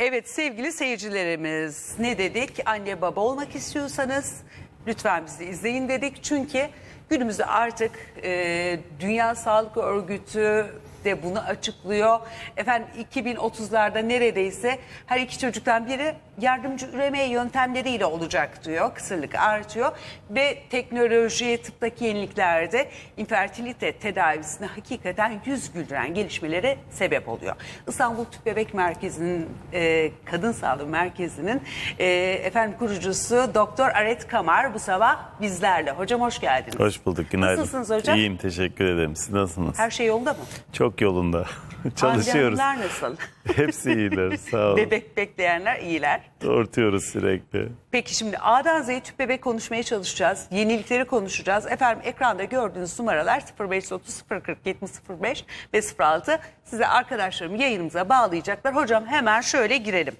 Evet sevgili seyircilerimiz ne dedik? Anne baba olmak istiyorsanız lütfen bizi izleyin dedik. Çünkü günümüzde artık e, Dünya Sağlık Örgütü de bunu açıklıyor. Efendim 2030'larda neredeyse her iki çocuktan biri yardımcı üreme yöntemleriyle olacak diyor. Kısırlık artıyor ve teknoloji, tıptaki yeniliklerde infertilite tedavisine hakikaten yüz güldüren gelişmelere sebep oluyor. İstanbul Tüp Bebek Merkezi'nin e, Kadın Sağlığı Merkezi'nin e, efendim kurucusu Doktor Aret Kamar bu sabah bizlerle. Hocam hoş geldiniz. Hoş bulduk, günaydın. Nasılsınız hocam? İyiyim, teşekkür ederim. Siz nasılsınız? Her şey yolunda mı? Çok yolunda. Çalışıyoruz. Hanımlar nasıl? Hepsi iyiler, sağ olun. Bebek bekleyenler iyiler. Doğurtuyoruz sürekli. Peki şimdi A'dan Z'ye tüp bebek konuşmaya çalışacağız. Yenilikleri konuşacağız. Efendim ekranda gördüğünüz numaralar 0530 040 7005 ve 06. Size arkadaşlarım yayınımıza bağlayacaklar. Hocam hemen şöyle girelim.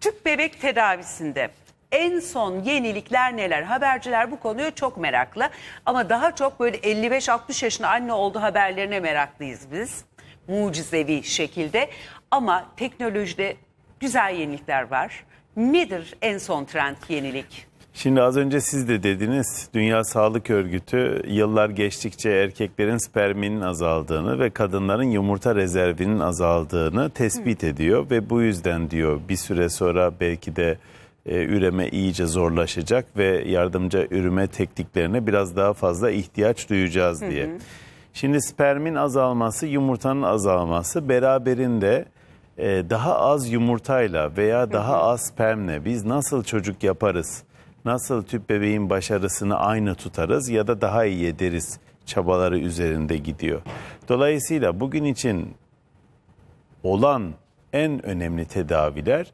Tüp bebek tedavisinde en son yenilikler neler? Haberciler bu konuya çok meraklı. Ama daha çok böyle 55-60 yaşında anne oldu haberlerine meraklıyız biz. Mucizevi şekilde. Ama teknolojide güzel yenilikler var. Nedir en son trend yenilik? Şimdi az önce siz de dediniz, Dünya Sağlık Örgütü yıllar geçtikçe erkeklerin sperminin azaldığını ve kadınların yumurta rezervinin azaldığını tespit ediyor ve bu yüzden diyor bir süre sonra belki de e, üreme iyice zorlaşacak ve yardımcı üreme tekniklerine biraz daha fazla ihtiyaç duyacağız diye. Şimdi spermin azalması, yumurtanın azalması beraberinde e, daha az yumurtayla veya daha az spermle biz nasıl çocuk yaparız? Nasıl tüp bebeğin başarısını aynı tutarız ya da daha iyi ederiz çabaları üzerinde gidiyor. Dolayısıyla bugün için olan en önemli tedaviler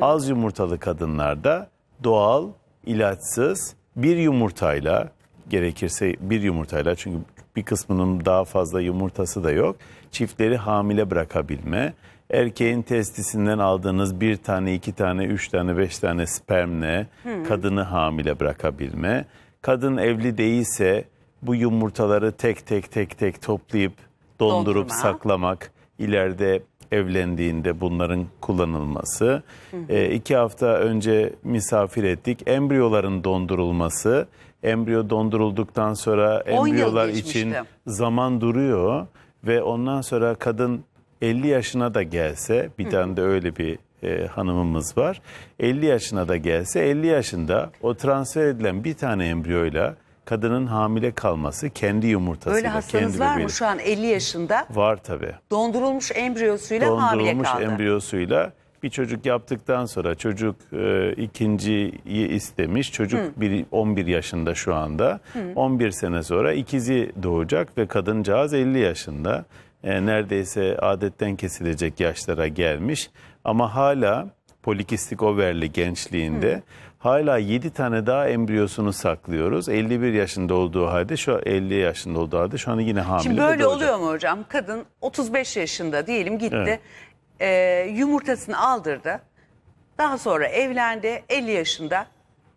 az yumurtalı kadınlarda doğal, ilaçsız bir yumurtayla gerekirse bir yumurtayla çünkü bir kısmının daha fazla yumurtası da yok. Çiftleri hamile bırakabilme, erkeğin testisinden aldığınız bir tane, iki tane, üç tane, beş tane spermle kadını hamile bırakabilme. Kadın evli değilse bu yumurtaları tek tek tek tek toplayıp dondurup Dondurma. saklamak, ileride evlendiğinde bunların kullanılması. E, iki hafta önce misafir ettik. Embriyoların dondurulması. Embriyo dondurulduktan sonra embriyolar için zaman duruyor ve ondan sonra kadın 50 yaşına da gelse bir tane de öyle bir e, hanımımız var. 50 yaşına da gelse 50 yaşında o transfer edilen bir tane embriyoyla kadının hamile kalması kendi yumurtasıyla Öyle hastanız kendi var mı bebeğiyle. şu an 50 yaşında? Var tabii Dondurulmuş embriyosuyla hamile dondurulmuş kaldı. embriyosuyla bir çocuk yaptıktan sonra çocuk e, ikinciyi istemiş. Çocuk bir, 11 yaşında şu anda. 11 sene sonra ikizi doğacak ve kadıncağız 50 yaşında. E, neredeyse adetten kesilecek yaşlara gelmiş. Ama hala polikistik overli gençliğinde hala 7 tane daha embriyosunu saklıyoruz. 51 yaşında olduğu halde şu 50 yaşında olduğu halde şu an yine hamile Şimdi böyle oluyor mu hocam? Kadın 35 yaşında diyelim gitti. Evet. Ee, yumurtasını aldırdı. Daha sonra evlendi 50 yaşında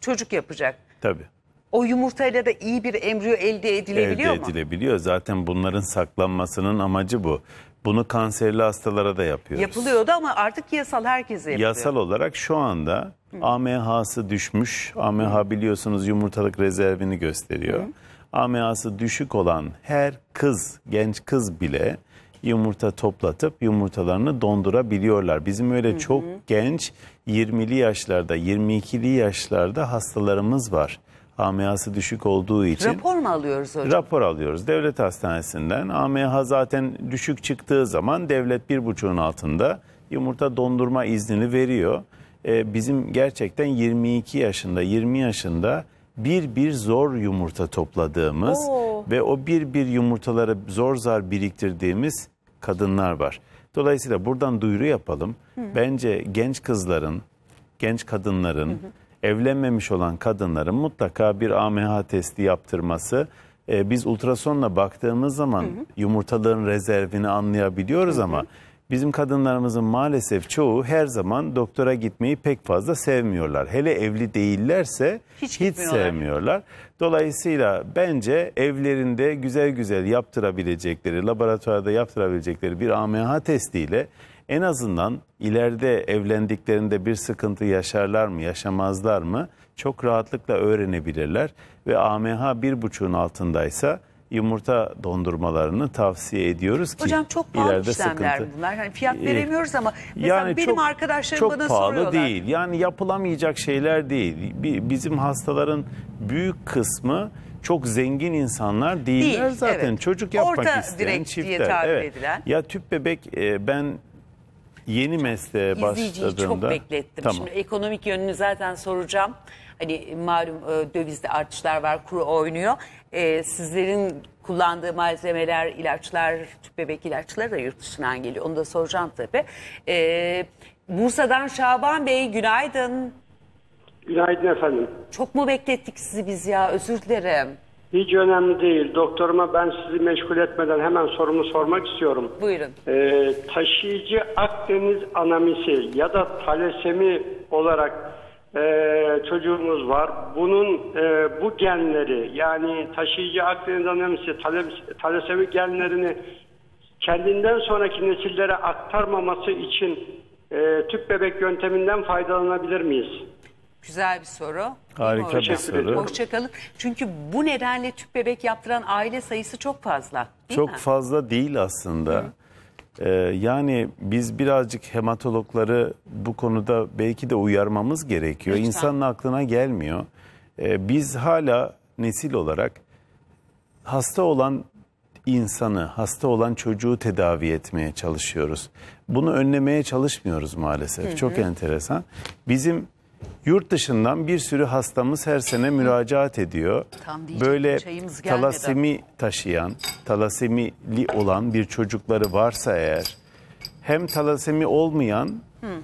çocuk yapacak. Tabii. O yumurtayla da iyi bir embriyo elde edilebiliyor elde mu? edilebiliyor. Zaten bunların saklanmasının amacı bu. Bunu kanserli hastalara da yapıyoruz. Yapılıyordu ama artık yasal herkese yapılıyor. Yasal olarak şu anda AMH'sı düşmüş. AMH biliyorsunuz yumurtalık rezervini gösteriyor. AMH'sı düşük olan her kız, genç kız bile yumurta toplatıp yumurtalarını dondurabiliyorlar. Bizim öyle çok genç 20'li yaşlarda, 22'li yaşlarda hastalarımız var. AMH'sı düşük olduğu için. Rapor mu alıyoruz hocam? Rapor alıyoruz devlet hastanesinden. AMH zaten düşük çıktığı zaman devlet bir buçuğun altında yumurta dondurma iznini veriyor. Ee, bizim gerçekten 22 yaşında, 20 yaşında bir bir zor yumurta topladığımız Oo. ve o bir bir yumurtaları zor zar biriktirdiğimiz kadınlar var. Dolayısıyla buradan duyuru yapalım. Bence genç kızların, genç kadınların, evlenmemiş olan kadınların mutlaka bir AMH testi yaptırması. Ee, biz ultrasonla baktığımız zaman yumurtalığın rezervini anlayabiliyoruz ama bizim kadınlarımızın maalesef çoğu her zaman doktora gitmeyi pek fazla sevmiyorlar. Hele evli değillerse Hiç hiç, sevmiyorlar. Dolayısıyla bence evlerinde güzel güzel yaptırabilecekleri, laboratuvarda yaptırabilecekleri bir AMH testiyle en azından ileride evlendiklerinde bir sıkıntı yaşarlar mı, yaşamazlar mı çok rahatlıkla öğrenebilirler ve AMH 1,5'un altındaysa yumurta dondurmalarını tavsiye ediyoruz ki Hocam çok pahalı ileride işlemler sıkıntı. bunlar. Hani fiyat Ee, veremiyoruz ama mesela benim çok, arkadaşlarım çok bana pahalı soruyorlar. değil. Yani yapılamayacak şeyler değil. Bi- Bizim hastaların büyük kısmı çok zengin insanlar değiller Değil, zaten. evet. Çocuk yapmak Orta isteyen direkt diye çiftler. tabir evet. edilen. Ya tüp bebek e, ben yeni mesleğe İzleyiciyi başladığımda çok beklettim. Tamam. Şimdi ekonomik yönünü zaten soracağım. Hani malum e, dövizde artışlar var, kuru oynuyor. E, sizlerin kullandığı malzemeler, ilaçlar, tüp bebek ilaçları da yurt dışından geliyor. Onu da soracağım tabii. E, Bursa'dan Şaban Bey günaydın. Günaydın efendim. Çok mu beklettik sizi biz ya? Özür dilerim. Hiç önemli değil. Doktoruma ben sizi meşgul etmeden hemen sorumu sormak istiyorum. Buyurun. Ee, taşıyıcı Akdeniz anamisi ya da talasemi olarak e, çocuğumuz var. Bunun e, bu genleri yani taşıyıcı Akdeniz anamisi talasemi genlerini kendinden sonraki nesillere aktarmaması için e, tüp bebek yönteminden faydalanabilir miyiz? Güzel bir soru. Harika bir soru. Hoşçakalın. Çünkü bu nedenle tüp bebek yaptıran aile sayısı çok fazla. Değil Çok mi? fazla değil aslında. Ee, yani biz birazcık hematologları bu konuda belki de uyarmamız gerekiyor. Lütfen. İnsanın aklına gelmiyor. Ee, biz hala nesil olarak hasta olan insanı, hasta olan çocuğu tedavi etmeye çalışıyoruz. Bunu önlemeye çalışmıyoruz maalesef. Çok enteresan. Bizim yurt dışından bir sürü hastamız her sene müracaat ediyor. Tam Böyle çayımız gelmedi. talasemi taşıyan, talasemili olan bir çocukları varsa eğer hem talasemi olmayan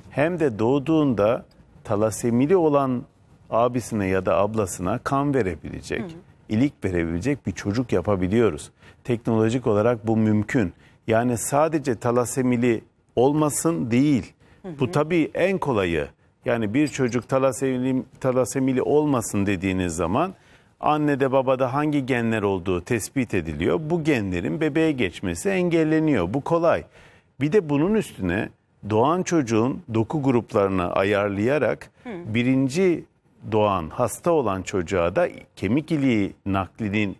hem de doğduğunda talasemili olan abisine ya da ablasına kan verebilecek, ilik verebilecek bir çocuk yapabiliyoruz. Teknolojik olarak bu mümkün. Yani sadece talasemili olmasın değil. Bu tabii en kolayı. Yani bir çocuk talasemili, talasemili olmasın dediğiniz zaman annede babada hangi genler olduğu tespit ediliyor. Bu genlerin bebeğe geçmesi engelleniyor. Bu kolay. Bir de bunun üstüne doğan çocuğun doku gruplarını ayarlayarak birinci doğan hasta olan çocuğa da kemik iliği naklinin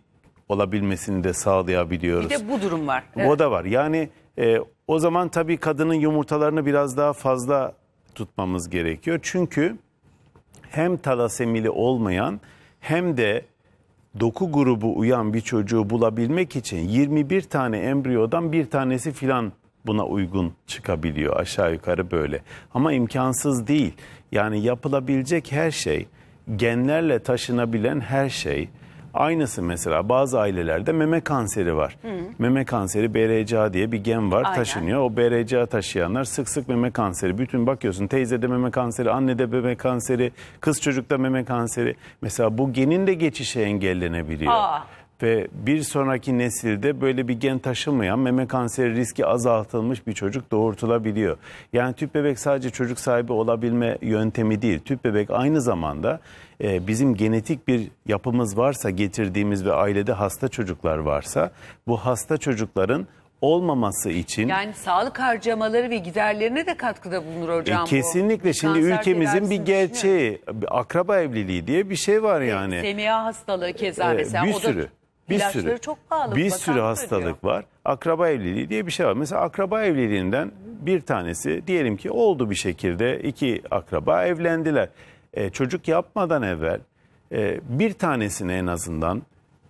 olabilmesini de sağlayabiliyoruz. Bir de bu durum var. O da var. Yani e, o zaman tabii kadının yumurtalarını biraz daha fazla tutmamız gerekiyor. Çünkü hem talasemili olmayan hem de doku grubu uyan bir çocuğu bulabilmek için 21 tane embriyodan bir tanesi filan buna uygun çıkabiliyor aşağı yukarı böyle. Ama imkansız değil. Yani yapılabilecek her şey, genlerle taşınabilen her şey. Aynısı mesela bazı ailelerde meme kanseri var. Meme kanseri BRCA diye bir gen var Aynen. taşınıyor. O BRCA taşıyanlar sık sık meme kanseri. Bütün bakıyorsun teyzede meme kanseri, annede meme kanseri, kız çocukta meme kanseri. Mesela bu genin de geçişi engellenebiliyor. Aa. Ve bir sonraki nesilde böyle bir gen taşımayan meme kanseri riski azaltılmış bir çocuk doğurtulabiliyor. Yani tüp bebek sadece çocuk sahibi olabilme yöntemi değil. Tüp bebek aynı zamanda e, bizim genetik bir yapımız varsa getirdiğimiz ve ailede hasta çocuklar varsa bu hasta çocukların olmaması için Yani sağlık harcamaları ve giderlerine de katkıda bulunur e, hocam bu. kesinlikle şimdi Kanser ülkemizin bir gerçeği bir akraba evliliği diye bir şey var yani. Semiha hastalığı keza Ee, mesela. bir o da sürü. Bir sürü. çok pahalı. Bir bakan sürü hastalık ödüyor. var. Akraba evliliği diye bir şey var. Mesela akraba evliliğinden bir tanesi diyelim ki oldu bir şekilde iki akraba evlendiler. Ee, çocuk yapmadan evvel e, bir tanesini en azından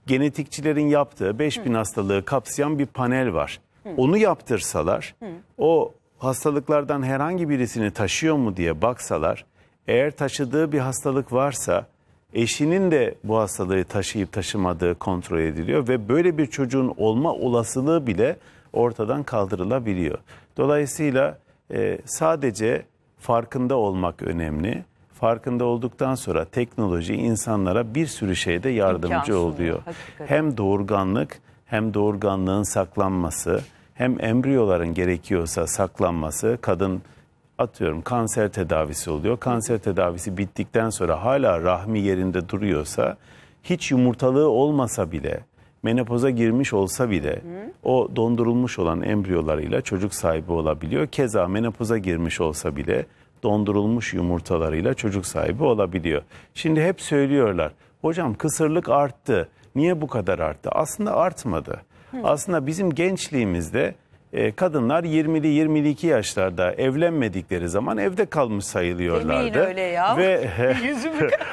genetikçilerin yaptığı 5000 hastalığı kapsayan bir panel var. Onu yaptırsalar o hastalıklardan herhangi birisini taşıyor mu diye baksalar eğer taşıdığı bir hastalık varsa eşinin de bu hastalığı taşıyıp taşımadığı kontrol ediliyor ve böyle bir çocuğun olma olasılığı bile ortadan kaldırılabiliyor. Dolayısıyla e, sadece farkında olmak önemli. Farkında olduktan sonra teknoloji insanlara bir sürü şeyde yardımcı İmkan sunuyor, oluyor. hakikaten. Hem doğurganlık hem doğurganlığın saklanması hem embriyoların gerekiyorsa saklanması kadın atıyorum kanser tedavisi oluyor. Kanser tedavisi bittikten sonra hala rahmi yerinde duruyorsa hiç yumurtalığı olmasa bile menopoza girmiş olsa bile o dondurulmuş olan embriyolarıyla çocuk sahibi olabiliyor. Keza menopoza girmiş olsa bile dondurulmuş yumurtalarıyla çocuk sahibi olabiliyor. Şimdi hep söylüyorlar. Hocam kısırlık arttı. Niye bu kadar arttı? Aslında artmadı. Aslında bizim gençliğimizde e, kadınlar 20'li 22 yaşlarda evlenmedikleri zaman evde kalmış sayılıyorlardı. Demeyin öyle ya. Ve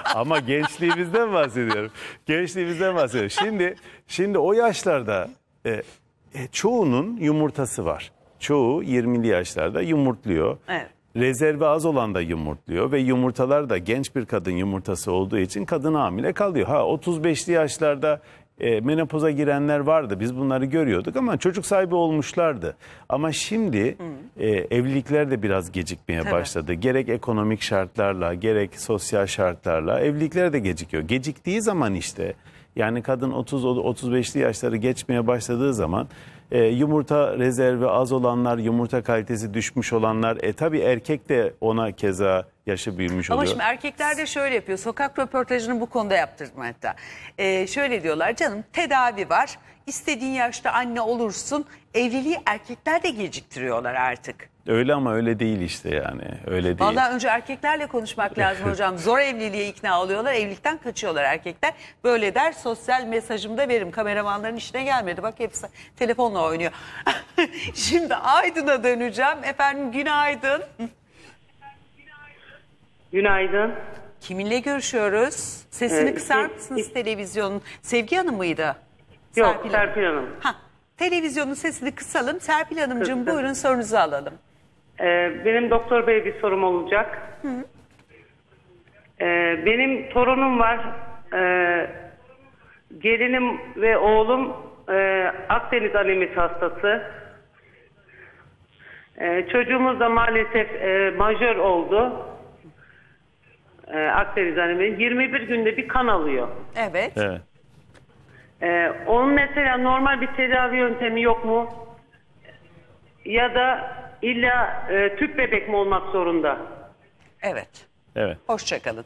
ama gençliğimizden bahsediyorum. Gençliğimizden bahsediyorum. Şimdi şimdi o yaşlarda e, e, çoğunun yumurtası var. Çoğu 20'li yaşlarda yumurtluyor. Evet. Rezervi az olan da yumurtluyor ve yumurtalar da genç bir kadın yumurtası olduğu için kadın hamile kalıyor. Ha 35'li yaşlarda e, menopoza girenler vardı. Biz bunları görüyorduk ama çocuk sahibi olmuşlardı. Ama şimdi e, evlilikler de biraz gecikmeye Tabii. başladı. Gerek ekonomik şartlarla, gerek sosyal şartlarla evlilikler de gecikiyor. Geciktiği zaman işte yani kadın 30-35'li yaşları geçmeye başladığı zaman e, yumurta rezervi az olanlar, yumurta kalitesi düşmüş olanlar, e tabi erkek de ona keza yaşı büyümüş Ama oluyor. şimdi erkekler de şöyle yapıyor. Sokak röportajını bu konuda yaptırdım hatta. Ee, şöyle diyorlar canım tedavi var. İstediğin yaşta anne olursun. Evliliği erkekler de geciktiriyorlar artık. Öyle ama öyle değil işte yani. Öyle değil. Vallahi önce erkeklerle konuşmak lazım hocam. Zor evliliğe ikna oluyorlar. Evlilikten kaçıyorlar erkekler. Böyle der sosyal mesajımda veririm. Kameramanların işine gelmedi. Bak hepsi telefonla oynuyor. Şimdi Aydın'a döneceğim. Efendim günaydın. Günaydın. Kiminle görüşüyoruz? Sesini Ee, kısar şey- mısınız televizyonun? Sevgi Hanım mıydı? Yok Serpil Hanım. Ha, televizyonun sesini kısalım. Serpil Hanımcığım Kıstım. buyurun sorunuzu alalım. Ee, benim doktor bey bir sorum olacak. Ee, benim torunum var. Ee, gelinim ve oğlum e, Akdeniz anemisi hastası. Ee, çocuğumuz da maalesef e, majör oldu. Ee, Akdeniz anemisi. 21 günde bir kan alıyor. Evet. Evet. Ee, onun mesela normal bir tedavi yöntemi yok mu? Ya da illa e, tüp bebek mi olmak zorunda? Evet. Evet. Hoşçakalın.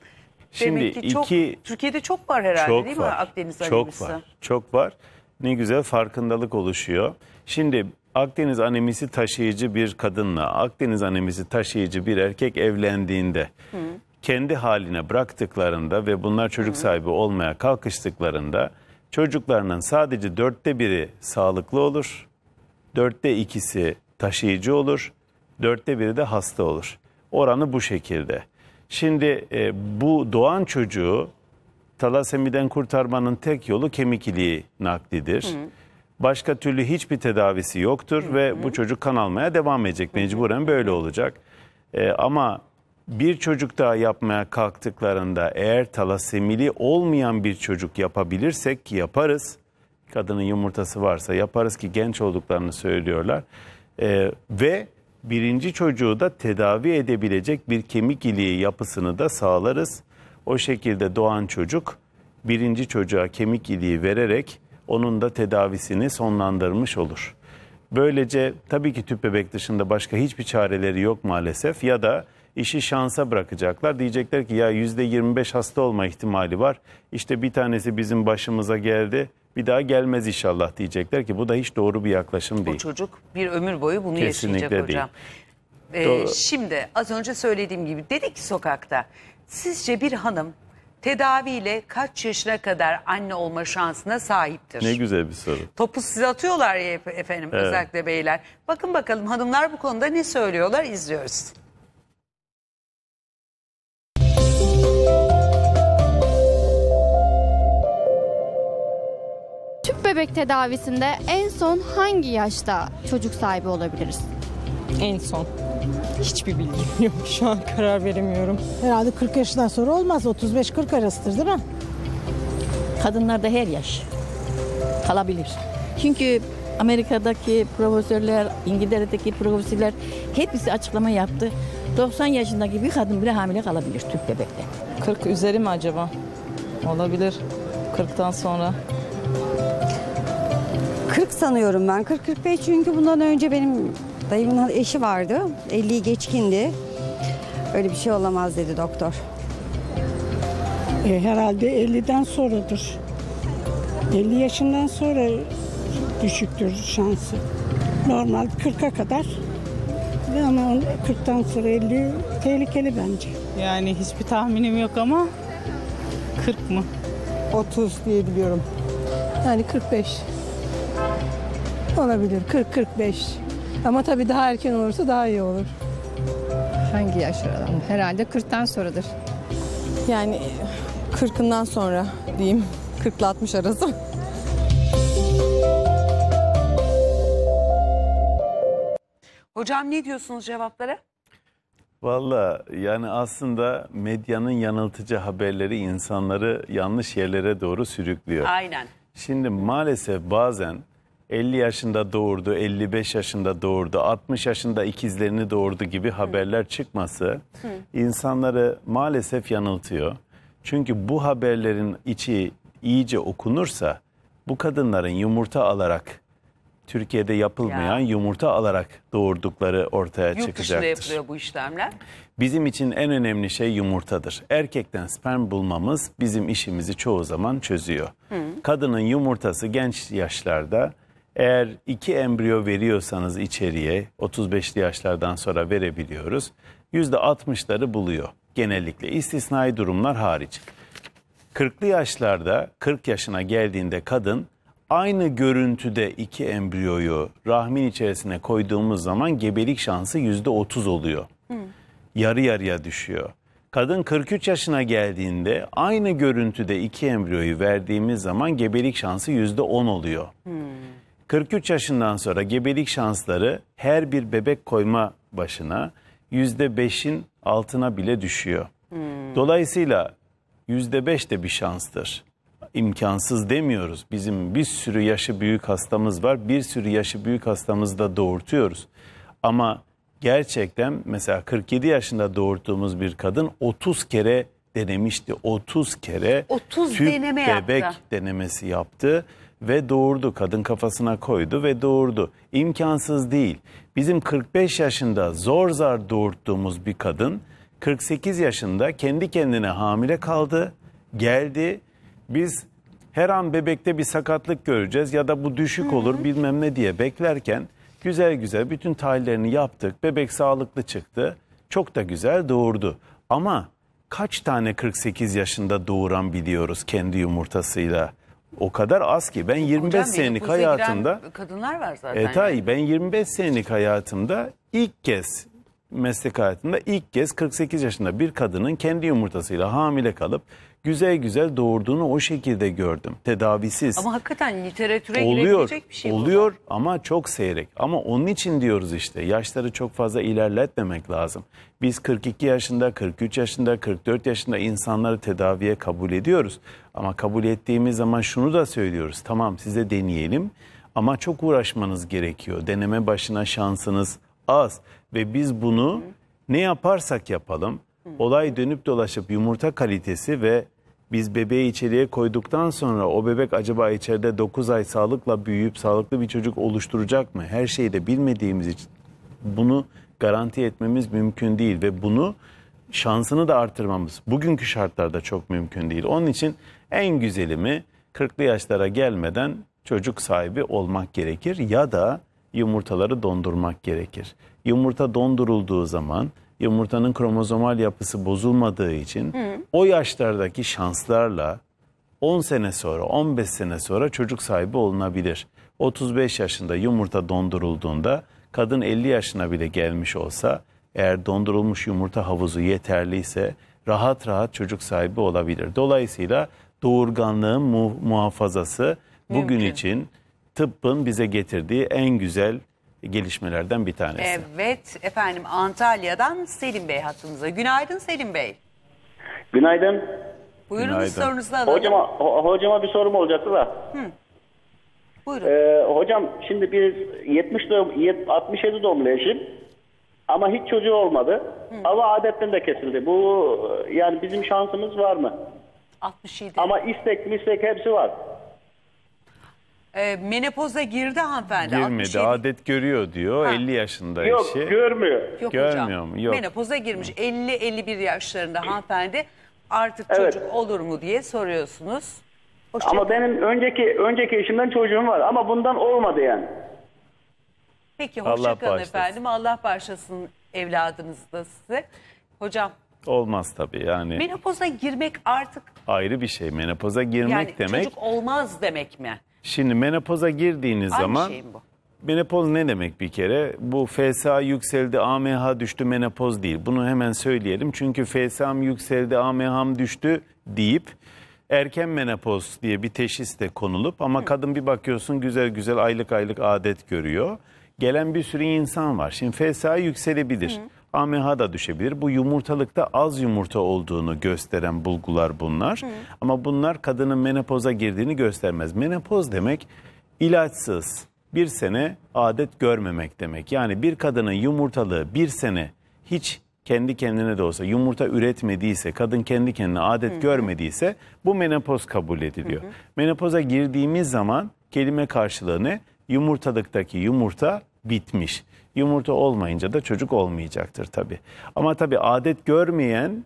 Şimdi Demek ki çok, iki- Türkiye'de çok var herhalde Çok değil var. mi Akdeniz Çok anemisi? var. Çok var. Ne güzel farkındalık oluşuyor. Şimdi Akdeniz anemisi taşıyıcı bir kadınla Akdeniz anemisi taşıyıcı bir erkek evlendiğinde kendi haline bıraktıklarında ve bunlar çocuk sahibi olmaya kalkıştıklarında çocuklarının sadece dörtte biri sağlıklı olur, dörtte ikisi taşıyıcı olur, dörtte biri de hasta olur. Oranı bu şekilde. Şimdi e, bu doğan çocuğu talasemiden kurtarmanın tek yolu kemik iliği naklidir. Başka türlü hiçbir tedavisi yoktur ve bu çocuk kan almaya devam edecek. Mecburen böyle olacak. Ee, ama bir çocuk daha yapmaya kalktıklarında eğer talasemili olmayan bir çocuk yapabilirsek ki yaparız. Kadının yumurtası varsa yaparız ki genç olduklarını söylüyorlar. Ee, ve birinci çocuğu da tedavi edebilecek bir kemik iliği yapısını da sağlarız. O şekilde doğan çocuk birinci çocuğa kemik iliği vererek onun da tedavisini sonlandırmış olur. Böylece tabii ki tüp bebek dışında başka hiçbir çareleri yok maalesef ya da işi şansa bırakacaklar. Diyecekler ki ya %25 hasta olma ihtimali var. İşte bir tanesi bizim başımıza geldi. Bir daha gelmez inşallah diyecekler ki bu da hiç doğru bir yaklaşım O değil. çocuk bir ömür boyu bunu Kesinlikle yaşayacak değil. hocam. Ee, şimdi az önce söylediğim gibi dedik ki sokakta. Sizce bir hanım tedaviyle kaç yaşına kadar anne olma şansına sahiptir? Ne güzel bir soru. Topu size atıyorlar ya ef- efendim Evet. özellikle beyler. Bakın bakalım hanımlar bu konuda ne söylüyorlar izliyoruz. Bebek tedavisinde en son hangi yaşta çocuk sahibi olabiliriz? En son. Hiçbir bilgim yok. Şu an karar veremiyorum. Herhalde 40 yaşından sonra olmaz. 35-40 arasıdır değil mi? Kadınlarda her yaş kalabilir. Çünkü Amerika'daki profesörler, İngiltere'deki profesörler hepsi açıklama yaptı. 90 yaşındaki bir kadın bile hamile kalabilir tüp bebekte. 40 üzeri mi acaba? Olabilir. 40'tan sonra. 40 sanıyorum ben. 40-45 çünkü bundan önce benim dayımın eşi vardı. 50'yi geçkindi. Öyle bir şey olamaz dedi doktor. E, herhalde 50'den sonradır. 50 yaşından sonra düşüktür şansı. Normal 40'a kadar ama 40'tan sonra 50 tehlikeli bence. Yani hiçbir tahminim yok ama 40 mı? 30 diye biliyorum. Yani 45. Olabilir 40-45. Ama tabii daha erken olursa daha iyi olur. Hangi yaş aralığında? Herhalde 40'tan sonradır. Yani 40'ından sonra diyeyim. 40 ile 60 arası. Hocam ne diyorsunuz cevaplara? Valla yani aslında medyanın yanıltıcı haberleri insanları yanlış yerlere doğru sürüklüyor. Aynen. Şimdi maalesef bazen 50 yaşında doğurdu, 55 yaşında doğurdu, 60 yaşında ikizlerini doğurdu gibi haberler çıkması insanları maalesef yanıltıyor. Çünkü bu haberlerin içi iyice okunursa bu kadınların yumurta alarak Türkiye'de yapılmayan Ya. yumurta alarak doğurdukları ortaya Yurt dışında çıkacaktır. yapılıyor bu işlemler. Bizim için en önemli şey yumurtadır. Erkekten sperm bulmamız bizim işimizi çoğu zaman çözüyor. Kadının yumurtası genç yaşlarda eğer iki embriyo veriyorsanız içeriye 35'li yaşlardan sonra verebiliyoruz. %60'ları buluyor genellikle istisnai durumlar hariç. 40'lı yaşlarda 40 yaşına geldiğinde kadın aynı görüntüde iki embriyoyu rahmin içerisine koyduğumuz zaman gebelik şansı %30 oluyor. Yarı yarıya düşüyor. Kadın 43 yaşına geldiğinde aynı görüntüde iki embriyoyu verdiğimiz zaman gebelik şansı %10 oluyor. 43 yaşından sonra gebelik şansları her bir bebek koyma başına %5'in altına bile düşüyor. Dolayısıyla %5 de bir şanstır. İmkansız demiyoruz. Bizim bir sürü yaşı büyük hastamız var. Bir sürü yaşı büyük hastamızı da doğurtuyoruz. Ama gerçekten mesela 47 yaşında doğurttuğumuz bir kadın 30 kere denemişti. 30 kere 30 tüp deneme yaptı. bebek denemesi yaptı ve doğurdu. Kadın kafasına koydu ve doğurdu. İmkansız değil. Bizim 45 yaşında zor zar doğurttuğumuz bir kadın 48 yaşında kendi kendine hamile kaldı, geldi. Biz her an bebekte bir sakatlık göreceğiz ya da bu düşük olur bilmem ne diye beklerken güzel güzel bütün tahlillerini yaptık. Bebek sağlıklı çıktı. Çok da güzel doğurdu. Ama kaç tane 48 yaşında doğuran biliyoruz kendi yumurtasıyla? O kadar az ki ben 25 Hocam, senelik giren hayatımda kadınlar var zaten. e tabii ben 25 senelik hayatımda ilk kez meslek hayatımda ilk kez 48 yaşında bir kadının kendi yumurtasıyla hamile kalıp güzel güzel doğurduğunu o şekilde gördüm. Tedavisiz. Ama hakikaten literatüre oluyor. girebilecek bir şey bu. oluyor ama çok seyrek. Ama onun için diyoruz işte yaşları çok fazla ilerletmemek lazım. Biz 42 yaşında, 43 yaşında, 44 yaşında insanları tedaviye kabul ediyoruz. Ama kabul ettiğimiz zaman şunu da söylüyoruz. Tamam size deneyelim ama çok uğraşmanız gerekiyor. Deneme başına şansınız az ve biz bunu ne yaparsak yapalım olay dönüp dolaşıp yumurta kalitesi ve biz bebeği içeriye koyduktan sonra o bebek acaba içeride 9 ay sağlıkla büyüyüp sağlıklı bir çocuk oluşturacak mı? Her şeyi de bilmediğimiz için bunu garanti etmemiz mümkün değil ve bunu şansını da artırmamız bugünkü şartlarda çok mümkün değil. Onun için en güzeli mi 40'lı yaşlara gelmeden çocuk sahibi olmak gerekir ya da yumurtaları dondurmak gerekir. Yumurta dondurulduğu zaman yumurtanın kromozomal yapısı bozulmadığı için o yaşlardaki şanslarla 10 sene sonra, 15 sene sonra çocuk sahibi olunabilir. 35 yaşında yumurta dondurulduğunda kadın 50 yaşına bile gelmiş olsa eğer dondurulmuş yumurta havuzu yeterliyse rahat rahat çocuk sahibi olabilir. Dolayısıyla doğurganlığın mu- muhafazası bugün Mümkün. için tıbbın bize getirdiği en güzel gelişmelerden bir tanesi. Evet efendim Antalya'dan Selim Bey hattımıza. Günaydın Selim Bey. Günaydın. Buyurunuz Günaydın. sorunuzu alalım. Hocama ho- hocama bir sorum olacaktı da. Buyurun. Ee, hocam şimdi biz 70 doğum, yet- 67 doğumlu eşim. Ama hiç çocuğu olmadı. Ama adetten de kesildi. Bu yani bizim şansımız var mı? 67. Ama istek mistek hepsi var. Ee, menopoza girdi hanımefendi. Girmedi, 67. adet görüyor diyor. Ha. 50 yaşında Yok eşi. görmüyor. Yok Görmüyor hocam. mu? Yok. Menopoza girmiş 50-51 yaşlarında hanımefendi. Artık Evet. çocuk olur mu diye soruyorsunuz. Ama benim önceki önceki eşimden çocuğum var ama bundan olmadı yani. Peki Allah hoşça kalın bağışlasın. efendim. Allah bağışlasın evladınızı da size. Hocam Olmaz tabii yani. menopoza girmek artık Ayrı bir şey. Menopoza girmek yani demek. çocuk olmaz demek mi? Şimdi menopoza girdiğiniz Aynı zaman bu? menopoz ne demek bir kere? Bu FSA yükseldi, AMH düştü menopoz değil. Bunu hemen söyleyelim. Çünkü FSA'm yükseldi, AMH'm düştü deyip erken menopoz diye bir teşhis de konulup ama kadın bir bakıyorsun güzel güzel aylık aylık adet görüyor. Gelen bir sürü insan var. Şimdi FSA yükselebilir. AMH da düşebilir. Bu yumurtalıkta az yumurta olduğunu gösteren bulgular bunlar. Ama bunlar kadının menopoza girdiğini göstermez. Menopoz demek ilaçsız bir sene adet görmemek demek. Yani bir kadının yumurtalığı bir sene hiç kendi kendine de olsa yumurta üretmediyse, kadın kendi kendine adet görmediyse bu menopoz kabul ediliyor. Menopoza girdiğimiz zaman kelime karşılığı ne? Yumurtalıktaki yumurta bitmiş. Yumurta olmayınca da çocuk olmayacaktır tabii. Ama tabii adet görmeyen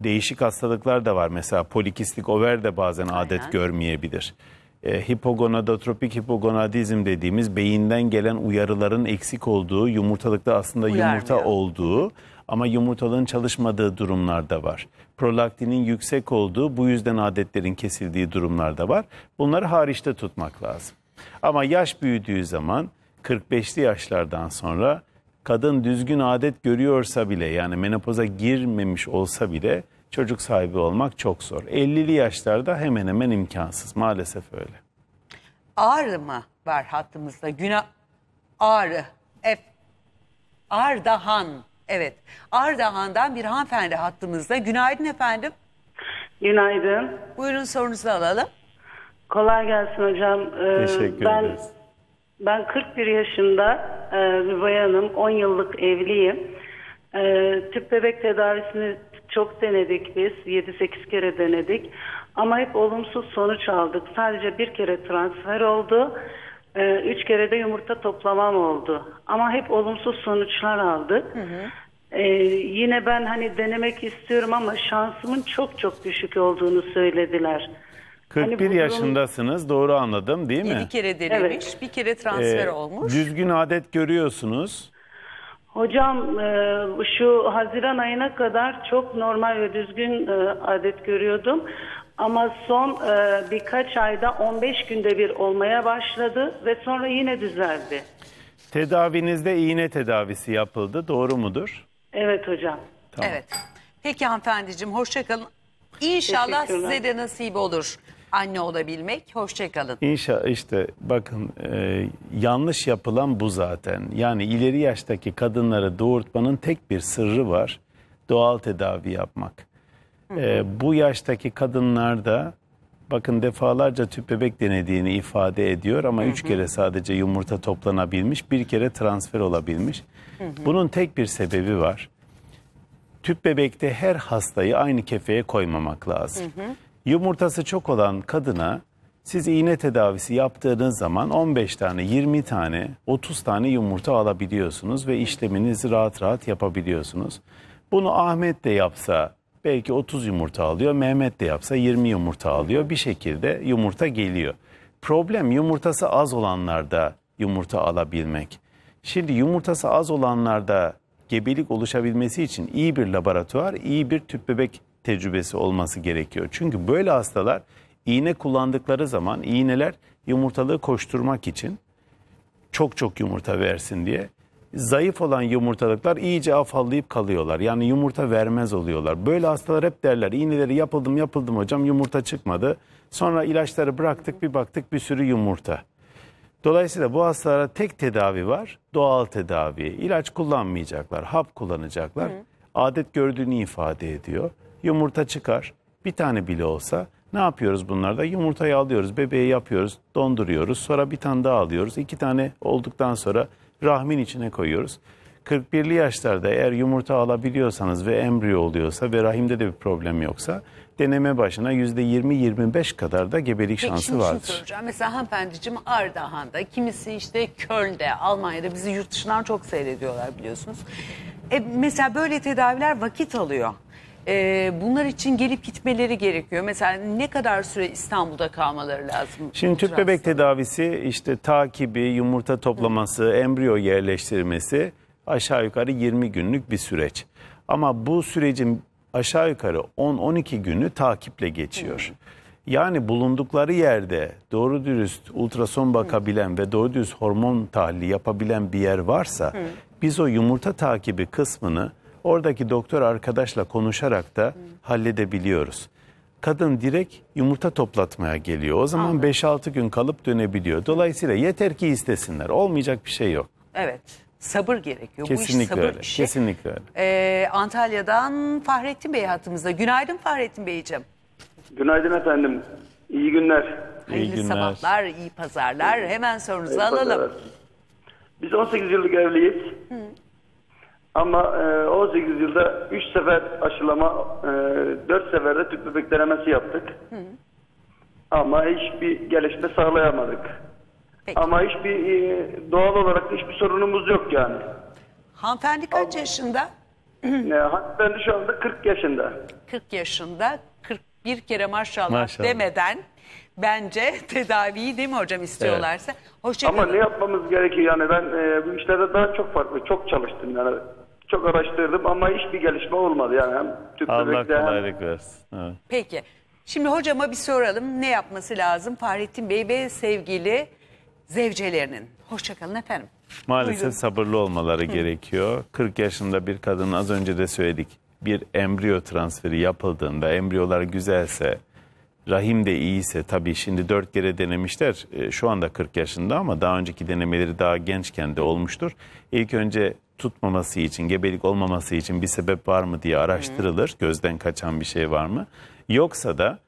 değişik hastalıklar da var. Mesela polikistik over de bazen adet görmeyebilir. E, hipogonadotropik hipogonadizm dediğimiz beyinden gelen uyarıların eksik olduğu, yumurtalıkta aslında yumurta Uyarmıyor. olduğu ama yumurtalığın çalışmadığı durumlar da var. Prolaktinin yüksek olduğu, bu yüzden adetlerin kesildiği durumlar da var. Bunları hariçte tutmak lazım. Ama yaş büyüdüğü zaman 45'li yaşlardan sonra kadın düzgün adet görüyorsa bile yani menopoza girmemiş olsa bile çocuk sahibi olmak çok zor. 50'li yaşlarda hemen hemen imkansız maalesef öyle. Ağrı mı var hattımızda? Günah Ağrı. F. Ardahan. Evet. Ardahan'dan bir hanımefendi hattımızda. Günaydın efendim. Günaydın. Buyurun sorunuzu alalım. Kolay gelsin hocam. Ee, Teşekkür ben, ederiz. Ben 41 yaşında e, bir bayanım. 10 yıllık evliyim. E, tüp bebek tedavisini çok denedik biz. 7-8 kere denedik. Ama hep olumsuz sonuç aldık. Sadece bir kere transfer oldu. E, üç kere de yumurta toplamam oldu. Ama hep olumsuz sonuçlar aldık. E, yine ben hani denemek istiyorum ama şansımın çok çok düşük olduğunu söylediler. Hani 41 bu durum- yaşındasınız doğru anladım değil mi? 7 kere denemiş. Bir kere transfer Ee, olmuş. Düzgün adet görüyorsunuz. Hocam e, şu Haziran ayına kadar çok normal ve düzgün e, adet görüyordum. Ama son e, birkaç ayda 15 günde bir olmaya başladı ve sonra yine düzeldi. Tedavinizde iğne tedavisi yapıldı doğru mudur? Evet hocam. Tamam. Evet. Peki hanımefendiciğim hoşçakalın. İnşallah Teşekkürler. size de nasip olur anne olabilmek. Hoşçakalın. İnşa işte bakın e, yanlış yapılan bu zaten. Yani ileri yaştaki kadınları doğurtmanın tek bir sırrı var. Doğal tedavi yapmak. E, bu yaştaki kadınlarda bakın defalarca tüp bebek denediğini ifade ediyor ama üç kere sadece yumurta toplanabilmiş, bir kere transfer olabilmiş. Bunun tek bir sebebi var. Tüp bebekte her hastayı aynı kefeye koymamak lazım. Yumurtası çok olan kadına siz iğne tedavisi yaptığınız zaman 15 tane, 20 tane, 30 tane yumurta alabiliyorsunuz ve işleminizi rahat rahat yapabiliyorsunuz. Bunu Ahmet de yapsa belki 30 yumurta alıyor, Mehmet de yapsa 20 yumurta alıyor. Bir şekilde yumurta geliyor. Problem yumurtası az olanlarda yumurta alabilmek. Şimdi yumurtası az olanlarda gebelik oluşabilmesi için iyi bir laboratuvar, iyi bir tüp bebek tecrübesi olması gerekiyor. Çünkü böyle hastalar iğne kullandıkları zaman iğneler yumurtalığı koşturmak için çok çok yumurta versin diye zayıf olan yumurtalıklar iyice afallayıp kalıyorlar. Yani yumurta vermez oluyorlar. Böyle hastalar hep derler iğneleri yapıldım yapıldım hocam yumurta çıkmadı. Sonra ilaçları bıraktık bir baktık bir sürü yumurta. Dolayısıyla bu hastalara tek tedavi var. Doğal tedavi. İlaç kullanmayacaklar. Hap kullanacaklar. Adet gördüğünü ifade ediyor. Yumurta çıkar. Bir tane bile olsa ne yapıyoruz bunlarda? Yumurtayı alıyoruz, bebeği yapıyoruz, donduruyoruz. Sonra bir tane daha alıyoruz. İki tane olduktan sonra rahmin içine koyuyoruz. 41'li yaşlarda eğer yumurta alabiliyorsanız ve embriyo oluyorsa ve rahimde de bir problem yoksa deneme başına %20-25 kadar da gebelik Peki şansı şimdi şunu vardır. soracağım. Mesela hanımefendiciğim Ardahan'da, kimisi işte Köln'de, Almanya'da bizi yurt dışından çok seyrediyorlar biliyorsunuz. E, mesela böyle tedaviler vakit alıyor. E, bunlar için gelip gitmeleri gerekiyor. Mesela ne kadar süre İstanbul'da kalmaları lazım? Şimdi tüp bebek tedavisi işte takibi, yumurta toplaması, embriyo yerleştirmesi aşağı yukarı 20 günlük bir süreç. Ama bu sürecin aşağı yukarı 10-12 günü takiple geçiyor. Yani bulundukları yerde doğru dürüst ultrason bakabilen ve doğru dürüst hormon tahlili yapabilen bir yer varsa biz o yumurta takibi kısmını oradaki doktor arkadaşla konuşarak da halledebiliyoruz. Kadın direkt yumurta toplatmaya geliyor. O zaman 5-6 gün kalıp dönebiliyor. Dolayısıyla yeter ki istesinler. Olmayacak bir şey yok. Evet. Sabır gerekiyor. Bu iş Kesinlikle sabır öyle. işi. Kesinlikle öyle. Ee, Antalya'dan Fahrettin Bey hattımızda. Günaydın Fahrettin Beyciğim. Günaydın efendim. İyi günler. Hayırlı sabahlar, iyi pazarlar. Hemen sorunuzu İyi alalım. pazarlar. Biz 18 yıllık evliyiz. Ama e, 18 yılda 3 sefer aşılama, e, 4 seferde tüp bebek denemesi yaptık. Ama hiçbir gelişme sağlayamadık. Ama hiçbir e, doğal olarak hiçbir sorunumuz yok yani. Hanımefendi kaç yaşında? E, hanımefendi şu anda 40 yaşında. 40 yaşında. 41 kere maşallah, Maşallah. demeden bence tedaviyi değil mi hocam istiyorlarsa? Hoşçakalın. Ama ne yapmamız gerekiyor yani ben e, bu işlerde daha çok farklı, çok çalıştım yani. Çok araştırdım ama hiçbir gelişme olmadı yani. Hem tüp Allah bebekte hem kolaylık versin. Evet. Peki. Şimdi hocama bir soralım. Ne yapması lazım Fahrettin Bey ve sevgili zevcelerinin? Hoşçakalın efendim. Maalesef Buyurun. sabırlı olmaları gerekiyor. 40 yaşında bir kadın az önce de söyledik. Bir embriyo transferi yapıldığında embriyolar güzelse, rahim de iyiyse tabii şimdi 4 kere denemişler. E, Şu anda 40 yaşında ama daha önceki denemeleri daha gençken de olmuştur. İlk önce tutmaması için, gebelik olmaması için bir sebep var mı diye araştırılır. Gözden kaçan bir şey var mı? Yoksa da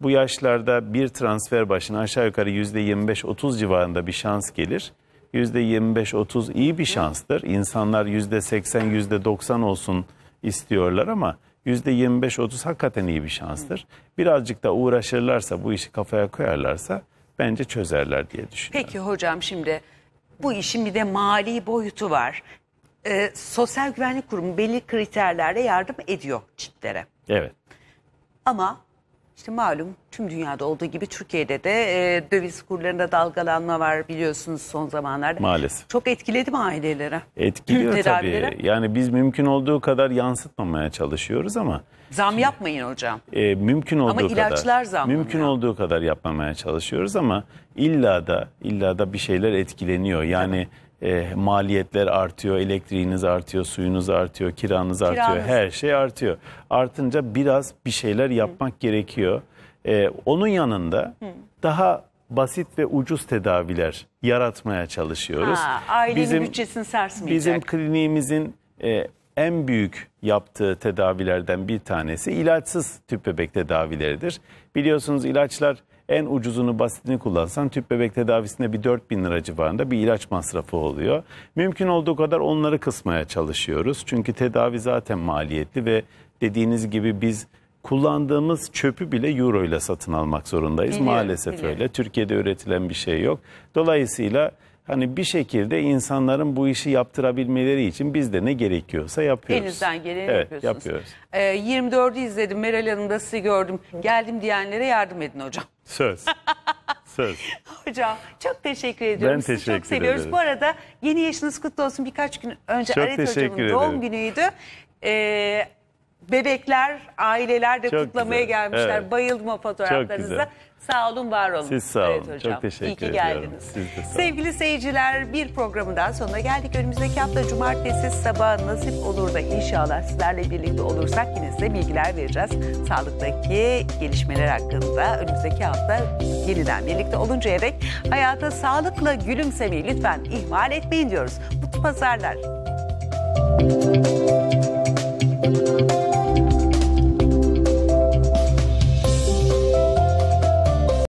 bu yaşlarda bir transfer başına aşağı yukarı %25-30 civarında bir şans gelir. %25-30 iyi bir şanstır. İnsanlar %80, %90 olsun istiyorlar ama %25-30 hakikaten iyi bir şanstır. Birazcık da uğraşırlarsa, bu işi kafaya koyarlarsa bence çözerler diye düşünüyorum. Peki hocam şimdi bu işin bir de mali boyutu var. Ee, Sosyal Güvenlik Kurumu belli kriterlerle yardım ediyor çiftlere. Evet. Ama işte malum tüm dünyada olduğu gibi Türkiye'de de e, döviz kurlarında dalgalanma var biliyorsunuz son zamanlarda. Maalesef. Çok etkiledi mi ailelere? Etkiliyor tabii. Yani biz mümkün olduğu kadar yansıtmamaya çalışıyoruz ama Zam yapmayın hocam. e, mümkün olduğu Ama ilaçlar kadar zamlanıyor. mümkün olduğu kadar yapmamaya çalışıyoruz ama illa da illa da bir şeyler etkileniyor. Yani e, maliyetler artıyor, elektriğiniz artıyor, suyunuz artıyor, kiranız artıyor, Kiranız. her şey artıyor. Artınca biraz bir şeyler yapmak gerekiyor. E, onun yanında daha basit ve ucuz tedaviler yaratmaya çalışıyoruz. Ha, ailenin bütçesini sarsmayacak. Bizim kliniğimizin e, en büyük yaptığı tedavilerden bir tanesi ilaçsız tüp bebek tedavileridir. Biliyorsunuz ilaçlar en ucuzunu basitini kullansan tüp bebek tedavisinde bir 4 bin lira civarında bir ilaç masrafı oluyor. Mümkün olduğu kadar onları kısmaya çalışıyoruz. Çünkü tedavi zaten maliyetli ve dediğiniz gibi biz kullandığımız çöpü bile euro ile satın almak zorundayız. Biliyorum, Maalesef biliyorum. öyle. Türkiye'de üretilen bir şey yok. Dolayısıyla hani bir şekilde insanların bu işi yaptırabilmeleri için biz de ne gerekiyorsa yapıyoruz. Elinizden geleni evet, yapıyorsunuz. yapıyoruz. Ee, 24'ü izledim. Meral Hanım'da sizi gördüm. Geldim diyenlere yardım edin hocam. Söz. Söz. Hocam çok teşekkür ediyorum. Ben Sizi çok seviyoruz. ederim. Bu arada yeni yaşınız kutlu olsun. Birkaç gün önce Çok Aret Hocam'ın teşekkür doğum ederim. günüydü. Ee, bebekler, aileler de Çok kutlamaya güzel, gelmişler. evet. Bayıldım o Çok fotoğraflarınıza. Sağ olun, var olun. Siz sağ olun. Evet hocam. Çok teşekkür İyi ki ediyorum. geldiniz. Siz de sağ olun. Sevgili seyirciler bir programın daha sonuna geldik. Önümüzdeki hafta cumartesi sabah nasip olur da inşallah sizlerle birlikte olursak yine size bilgiler vereceğiz. Sağlıktaki gelişmeler hakkında önümüzdeki hafta yeniden birlikte oluncaya dek hayata sağlıkla gülümsemeyi lütfen ihmal etmeyin diyoruz. Mutlu pazarlar.